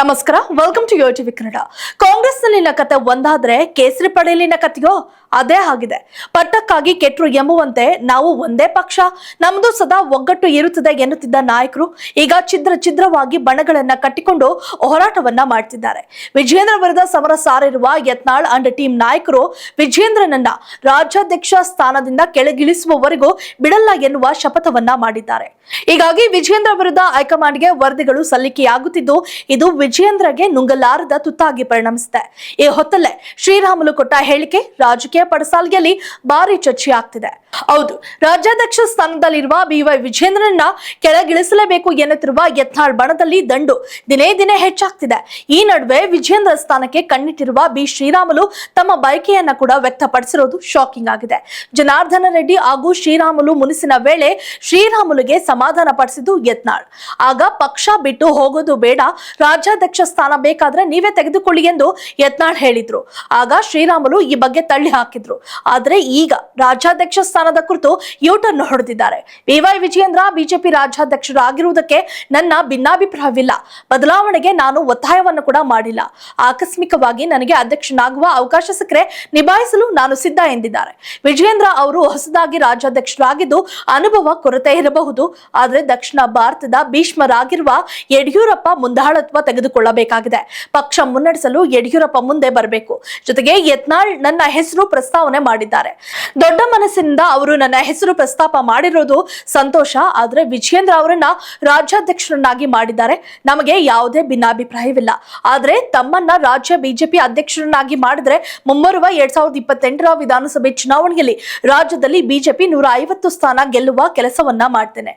ನಮಸ್ಕಾರ welcome to yo TV Kannada ಕಾಂಗ್ರೆಸ್ನಲ್ಲಿನ ಕತೆ ಒಂದಾದ್ರೆ ಕೇಸರಿ ಪಡೆಯಲಿನ ಕತೆಯೋ ಅದೇ ಆಗಿದೆ. ಪಟ್ಟಕ್ಕಾಗಿ ಕೆಟ್ಟರು ಎಂಬುವಂತೆ ನಾವು ಒಂದೇ ಪಕ್ಷ. ನಮ್ದು ಸದಾ ಒಗ್ಗಟ್ಟು ಇರುತ್ತದೆ ಎನ್ನುತ್ತಿದ್ದ ನಾಯಕರು ಈಗ ಛಿದ್ರ ಛಿದ್ರವಾಗಿ ಬಣಗಳನ್ನ ಕಟ್ಟಿಕೊಂಡು ಹೋರಾಟವನ್ನ ಮಾಡ್ತಿದ್ದಾರೆ. ವಿಜೇಂದ್ರ ವಿರುದ್ಧ ಸಮರ ಸಾರಿರುವ ಯತ್ನಾಳ್ ಅಂಡ್ ಟೀಮ್ ನಾಯಕರು ವಿಜೇಂದ್ರನನ್ನ ರಾಜ್ಯಾಧ್ಯಕ್ಷ ಸ್ಥಾನದಿಂದ ಕೆಳಗಿಳಿಸುವವರೆಗೂ ಬಿಡಲ್ಲ ಎನ್ನುವ ಶಪಥವನ್ನ ಮಾಡಿದ್ದಾರೆ. ಹೀಗಾಗಿ ವಿಜೇಂದ್ರ ವಿರುದ್ಧ ಹೈಕಮಾಂಡ್ಗೆ ವರದಿಗಳು ಸಲ್ಲಿಕೆಯಾಗುತ್ತಿದ್ದು, ಇದು ವಿಜೇಂದ್ರಗೆ ನುಂಗಲಾರದ ತುತ್ತಾಗಿ ಪರಿಣಮಿಸಿದೆ. ಈ ಹೊತ್ತಲ್ಲೇ ಶ್ರೀರಾಮುಲು ಕೊಟ್ಟ ಹೇಳಿಕೆ ರಾಜಕೀಯ ಪಡಸಾಲ್ಗೆಯಲ್ಲಿ ಭಾರಿ ಚರ್ಚೆ ಆಗ್ತಿದೆ ಹೌದು, ರಾಜ್ಯಾಧ್ಯಕ್ಷ ಸ್ಥಾನದಲ್ಲಿರುವ ಬಿವೈ ವಿಜೇಂದ್ರನ್ನ ಕೆಳಗಿಳಿಸಲೇಬೇಕು ಎನ್ನುತ್ತಿರುವ ಯತ್ನಾಳ್ ಬಣದಲ್ಲಿ ದಂಡು ದಿನೇ ದಿನೇ ಹೆಚ್ಚಾಗ್ತಿದೆ. ಈ ನಡುವೆ ವಿಜೇಂದ್ರ ಸ್ಥಾನಕ್ಕೆ ಕಣ್ಣಿಟ್ಟಿರುವ ಬಿ. ಶ್ರೀರಾಮುಲು ತಮ್ಮ ಬಯಕೆಯನ್ನ ಕೂಡ ವ್ಯಕ್ತಪಡಿಸಿರೋದು ಶಾಕಿಂಗ್ ಆಗಿದೆ. ಜನಾರ್ದನ ರೆಡ್ಡಿ ಹಾಗೂ ಶ್ರೀರಾಮುಲು ಮುನಿಸಿನ ವೇಳೆ ಶ್ರೀರಾಮುಲುಗೆ ಸಮಾಧಾನ ಪಡಿಸಿದ್ದು ಯತ್ನಾಳ್. ಆಗ ಪಕ್ಷ ಬಿಟ್ಟು ಹೋಗೋದು ಬೇಡ ರಾಜ್ಯಾಧ್ಯಕ್ಷ ಸ್ಥಾನ ಬೇಕಾದ್ರೆ ನೀವೇ ತೆಗೆದುಕೊಳ್ಳಿ ಎಂದು ಯತ್ನಾಳ್ ಹೇಳಿದ್ರು. ಆಗ ಶ್ರೀರಾಮುಲು ಈ ಬಗ್ಗೆ ತಳ್ಳಿ ಹಾಕಿದ್ರು. ಆದ್ರೆ ಈಗ ರಾಜ್ಯಾಧ್ಯಕ್ಷ ಸ್ಥಾನದ ಕುರಿತು ಯೂಟರ್ನ್ ಹೊಡೆದಿದ್ದಾರೆ. ವಿವೈ ವಿಜಯೇಂದ್ರ ಬಿಜೆಪಿ ರಾಜ್ಯಾಧ್ಯಕ್ಷರಾಗಿರುವುದಕ್ಕೆ ನನ್ನ ಭಿನ್ನಾಭಿಪ್ರಾಯವಿಲ್ಲ. ಬದಲಾವಣೆಗೆ ನಾನು ಒತ್ತಾಯವನ್ನು ಕೂಡ ಮಾಡಿಲ್ಲ. ಆಕಸ್ಮಿಕವಾಗಿ ನನಗೆ ಅಧ್ಯಕ್ಷನಾಗುವ ಅವಕಾಶ ಸಿಕ್ಕರೆ ನಿಭಾಯಿಸಲು ನಾನು ಸಿದ್ಧ ಎಂದಿದ್ದಾರೆ. ವಿಜಯೇಂದ್ರ ಅವರು ಹೊಸದಾಗಿ ರಾಜ್ಯಾಧ್ಯಕ್ಷರಾಗಿದ್ದು ಅನುಭವ ಕೊರತೆ ಇರಬಹುದು. ಆದರೆ ದಕ್ಷಿಣ ಭಾರತದ ಭೀಷ್ಮರಾಗಿರುವ ಯಡಿಯೂರಪ್ಪ ಮುಂದಾಳತ್ವ ತೆಗೆದುಕೊಳ್ಳಬೇಕಾಗಿದೆ ಪಕ್ಷ ಮುನ್ನಡೆಸಲು ಯಡಿಯೂರಪ್ಪ ಮುಂದೆ ಬರಬೇಕು. ಜೊತೆಗೆ ಯತ್ನಾಳ್ ನನ್ನ ಹೆಸರು ಪ್ರಸ್ತಾವನೆ ಮಾಡಿದ್ದಾರೆ. ದೊಡ್ಡ ಮನಸ್ಸಿನಿಂದ ಅವರು ನನ್ನ ಹೆಸರು ಪ್ರಸ್ತಾಪ ಮಾಡಿರೋದು ಸಂತೋಷ. ಆದರೆ ವಿಜಯೇಂದ್ರ ಅವರನ್ನ ರಾಜ್ಯಾಧ್ಯಕ್ಷರನ್ನಾಗಿ ಮಾಡಿದ್ದಾರೆ. ನಮಗೆ ಯಾವುದೇ ಭಿನ್ನಾಭಿಪ್ರಾಯವಿಲ್ಲ. ಆದರೆ ತಮ್ಮನ್ನ ರಾಜ್ಯ ಬಿಜೆಪಿ ಅಧ್ಯಕ್ಷರನ್ನಾಗಿ ಮಾಡಿದ್ರೆ ಮುಂಬರುವ ಎರಡ್ ಸಾವಿರದ ಇಪ್ಪತ್ತೆಂಟರ ವಿಧಾನಸಭೆ ಚುನಾವಣೆಯಲ್ಲಿ ರಾಜ್ಯದಲ್ಲಿ ಬಿಜೆಪಿ ನೂರ ಐವತ್ತು ಸ್ಥಾನ ಗೆಲ್ಲುವ ಕೆಲಸವನ್ನ ಮಾಡ್ತೇನೆ.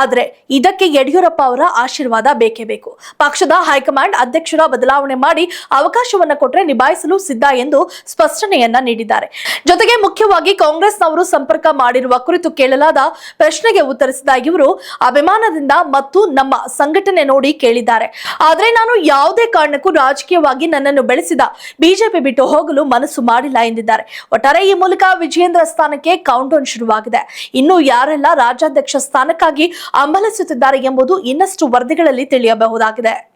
ಆದ್ರೆ ಇದಕ್ಕೆ ಯಡಿಯೂರಪ್ಪ ಅವರ ಆಶೀರ್ವಾದ ಬೇಕೇ ಬೇಕು. ಪಕ್ಷದ ಹೈಕಮಾಂಡ್ ಅಧ್ಯಕ್ಷರ ಬದಲಾವಣೆ ಮಾಡಿ ಅವಕಾಶವನ್ನ ಕೊಟ್ಟರೆ ನಿಭಾಯಿಸಲು ಸಿದ್ಧ ಎಂದು ಸ್ಪಷ್ಟನೆಯನ್ನ ನೀಡಿದ್ದಾರೆ. ಜೊತೆಗೆ ಮುಖ್ಯವಾಗಿ ಕಾಂಗ್ರೆಸ್ನವರು ಸಂಪರ್ಕ ಮಾಡಿರುವ ಕುರಿತು ಕೇಳಲಾದ ಪ್ರಶ್ನೆಗೆ ಉತ್ತರಿಸಿದ ಇವರು, ಅಭಿಮಾನದಿಂದ ಮತ್ತು ನಮ್ಮ ಸಂಘಟನೆ ನೋಡಿ ಕೇಳಿದ್ದಾರೆ. ಆದರೆ ನಾನು ಯಾವುದೇ ಕಾರಣಕ್ಕೂ ರಾಜಕೀಯವಾಗಿ ನನ್ನನ್ನು ಬೆಳೆಸಿದ ಬಿಜೆಪಿ ಬಿಟ್ಟು ಹೋಗಲು ಮನಸ್ಸು ಮಾಡಿಲ್ಲ ಎಂದಿದ್ದಾರೆ. ಒಟ್ಟಾರೆ ಈ ಮೂಲಕ ವಿಜಯೇಂದ್ರ ಸ್ಥಾನಕ್ಕೆ ಕೌಂಟ್ ಡೌನ್ ಶುರುವಾಗಿದೆ. ಇನ್ನು ಯಾರೆಲ್ಲ ರಾಜ್ಯಾಧ್ಯಕ್ಷ ಸ್ಥಾನಕ್ಕಾಗಿ ಅಂಬಲಿಸುತ್ತಿದ್ದಾರೆ ಎಂಬುದು ಇನ್ನಷ್ಟು ವರದಿಗಳಲ್ಲಿ ತಿಳಿಯಬಹುದಾಗಿದೆ.